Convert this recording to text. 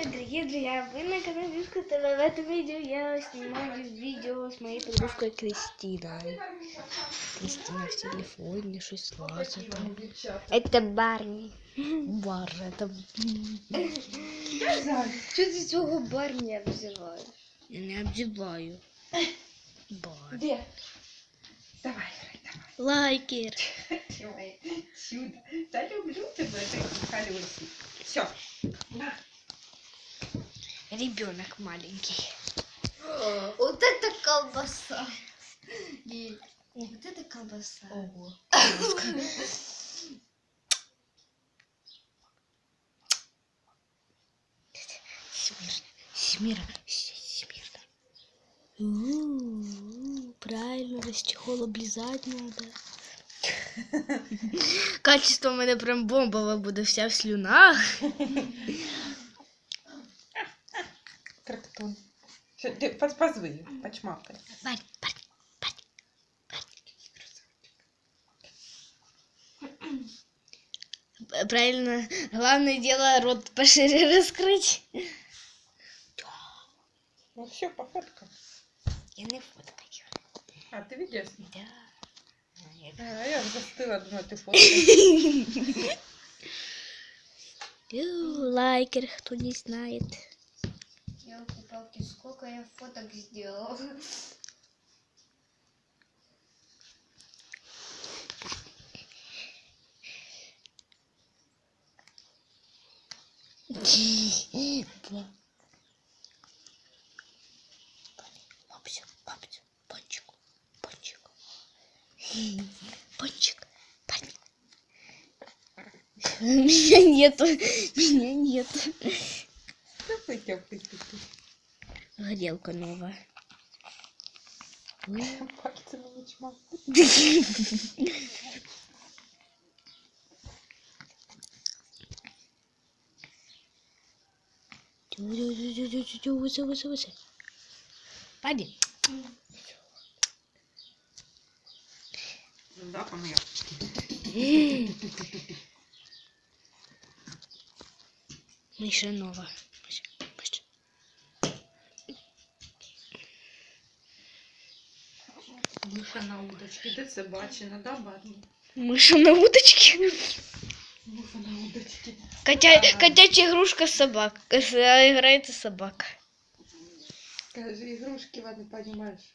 Привет, дорогие друзья! Вы на канале Вишка ТВ. В этом видео я снимаю видео с моей подружкой Кристиной. Кристина в телефоне щось лазить. Это Барни. Бар, это... Что ты цього Барни обзываешь? Я не обзываю. Бар. Где? Давай, давай. Лайкер. Сюда. Да люблю тебя, такие колесики. Все. Ребенок маленький. Вот это колбаса. И вот это колбаса. Ого. Смирно, смирно, смирно. Правильно, расчехол облизать надо. Качество у мене прям бомбове буде вся в слюнах. Крактун. Всё, ты поз- Позвы, почмакай. Бань, бань, бань. П- Правильно, главное дело рот пошире раскрыть. Ну все, походка. Я не фоткаю. А, ты видишь? Да. А, я застыла, думаю, ты фоткаешь. Лайкер, кто не знает. Елки-палки, сколько я фоток сделал. Мамся, мамся, пончик, пончик. Пончик, пончик. Меня нету, меня нету. Горелка новая. Выше, выше, выше. Пади. Да, помер. Миша нова. Миша, Миша. Миша на удочці. Де це бачено, да, Барні? Миша на удочке. Миша на удочці. Котя... Котячая игрушка собак. Играется собака. Скажи, игрушки, ладно, понимаешь.